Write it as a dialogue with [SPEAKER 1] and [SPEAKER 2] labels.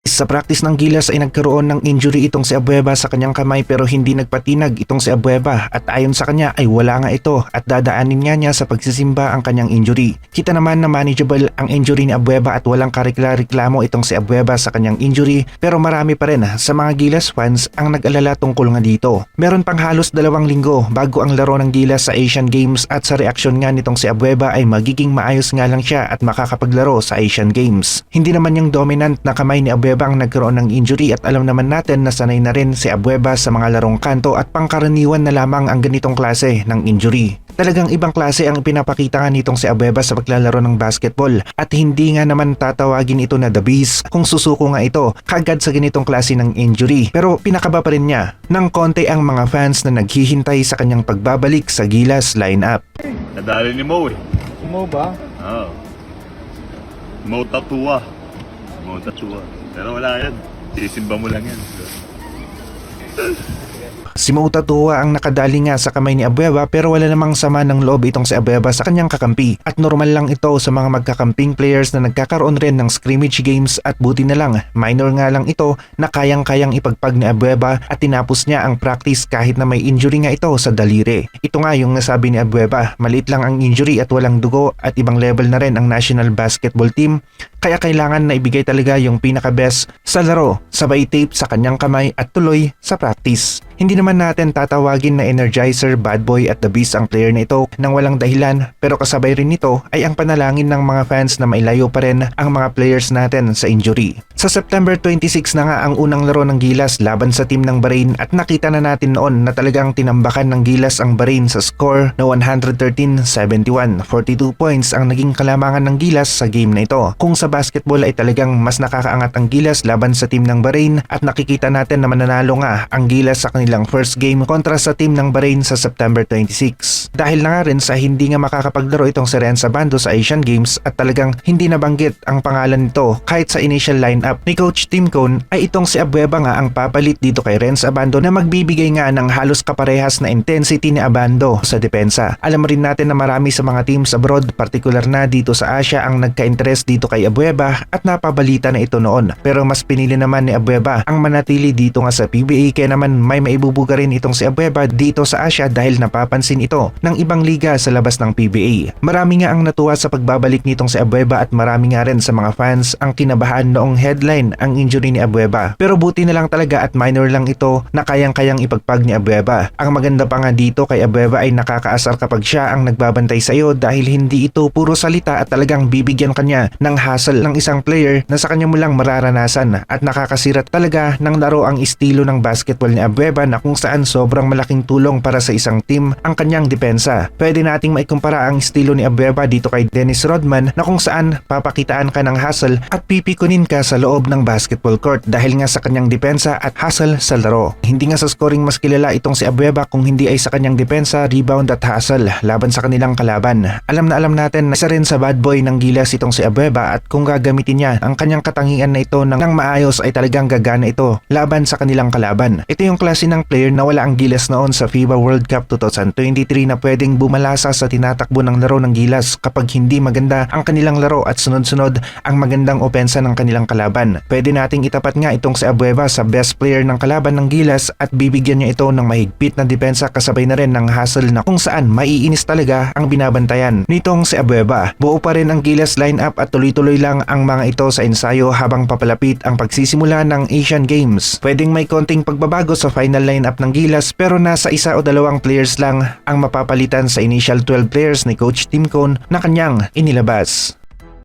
[SPEAKER 1] Sa practice ng Gilas ay nagkaroon ng injury itong si Abueva sa kanyang kamay pero hindi nagpatinag itong si Abueva at ayon sa kanya ay wala nga ito at dadaanin nga niya sa pagsisimba ang kanyang injury. Kita naman na manageable ang injury ni Abueva at walang karikla-reklamo itong si Abueva sa kanyang injury pero marami pa rin sa mga Gilas fans ang nag-alala tungkol nga dito. Meron pang halos dalawang linggo bago ang laro ng Gilas sa Asian Games at sa reaksyon nga nitong si Abueva ay magiging maayos nga lang siya at makakapaglaro sa Asian Games. Hindi naman yung dominant na kamay ni Abueva ang nagkaroon ng injury at alam naman natin na sanay na rin si Abueva sa mga larong kanto at pangkaraniwan na lamang ang ganitong klase ng injury. Talagang ibang klase ang pinapakita nga nitong si Abueva sa paglalaro ng basketball at hindi nga naman tatawagin ito na the beast kung susuko nga ito kagad sa ganitong klase ng injury. Pero pinakaba pa rin niya ng konti ang mga fans na naghihintay sa kanyang pagbabalik sa Gilas lineup.
[SPEAKER 2] Nadali ni Mo eh.
[SPEAKER 3] Mo ba?
[SPEAKER 2] Oo. Mo Tatua. Mo Tatua. Pero wala yan. Sisimba mo lang yan.
[SPEAKER 1] Si Mo Tatua ang nakadali nga sa kamay ni Abueva pero wala namang sama ng loob itong si Abueva sa kanyang kakampi. At normal lang ito sa mga magkakamping players na nagkakaroon rin ng scrimmage games at buti na lang, minor nga lang ito na kayang-kayang ipagpag ni Abueva at tinapos niya ang practice kahit na may injury nga ito sa daliri. Ito nga yung nasabi ni Abueva, maliit lang ang injury at walang dugo at ibang level na rin ang national basketball team kaya kailangan na ibigay talaga yung pinaka-best sa laro, sabay tape sa kanyang kamay at tuloy sa practice. Hindi naman natin tatawagin na energizer, bad boy at the beast ang player na ito nang walang dahilan pero kasabay rin nito ay ang panalangin ng mga fans na mailayo pa rin ang mga players natin sa injury. Sa September 26 na nga ang unang laro ng Gilas laban sa team ng Bahrain at nakita na natin noon na talagang tinambakan ng Gilas ang Bahrain sa score na 113-71. 42 points ang naging kalamangan ng Gilas sa game na ito. Kung sa basketball ay talagang mas nakakaangat ang Gilas laban sa team ng Bahrain at nakikita natin na mananalo nga ang Gilas sa kanilang first game kontra sa team ng Bahrain sa September 26. Dahil na nga rin sa hindi nga makakapaglaro itong si Renza Bando sa Asian Games at talagang hindi nabanggit ang pangalan nito kahit sa initial lineup ni Coach Tim Cone ay itong si Abueva nga ang papalit dito kay Renz Abando na magbibigay nga ng halos kaparehas na intensity ni Abando sa depensa. Alam rin natin na marami sa mga teams abroad, partikular na dito sa Asia ang nagka-interest dito kay Abueva at napabalita na ito noon. Pero mas pinili naman ni Abueva ang manatili dito nga sa PBA kaya naman may maibubuga rin itong si Abueva dito sa Asia dahil napapansin ito ng ibang liga sa labas ng PBA. Marami nga ang natuwa sa pagbabalik nitong si Abueva at marami nga rin sa mga fans ang kinabahan noong headline ang injury ni Abueva. Pero buti na lang talaga at minor lang ito na kayang-kayang ipagpag ni Abueva. Ang maganda pa nga dito kay Abueva ay nakakaasar kapag siya ang nagbabantay sa iyo dahil hindi ito puro salita at talagang bibigyan kanya ng hassle ng isang player na sa kanya mo lang mararanasan at nakakasirat talaga ng laro ang estilo ng basketball ni Abueva na kung saan sobrang malaking tulong para sa isang team ang kanyang depensa. Pwede nating maikumpara ang estilo ni Abueva dito kay Dennis Rodman na kung saan papakitaan ka ng hustle at pipikunin ka sa loob ng basketball court dahil nga sa kanyang depensa at hustle sa laro. Hindi nga sa scoring mas kilala itong si Abueva kung hindi ay sa kanyang depensa, rebound at hustle laban sa kanilang kalaban. Alam na alam natin na isa rin sa bad boy ng gilas itong si Abueva at kung gagamitin niya ang kanyang katangian na ito ng, ng maayos ay talagang gagana ito laban sa kanilang kalaban. Ito yung klase ng player na wala ang gilas noon sa FIBA World Cup 2023 na pwedeng bumalasa sa tinatakbo ng laro ng gilas kapag hindi maganda ang kanilang laro at sunod-sunod ang magandang opensa ng kanilang kalaban. Pwede nating itapat nga itong si Abueva sa best player ng kalaban ng Gilas at bibigyan niya ito ng mahigpit na depensa kasabay na rin ng hustle na kung saan maiinis talaga ang binabantayan nitong si Abueva. Buo pa rin ang Gilas lineup at tuloy-tuloy lang ang mga ito sa ensayo habang papalapit ang pagsisimula ng Asian Games. Pwedeng may konting pagbabago sa final lineup ng Gilas pero nasa isa o dalawang players lang ang mapapalitan sa initial 12 players ni Coach Tim Cone na kanyang inilabas.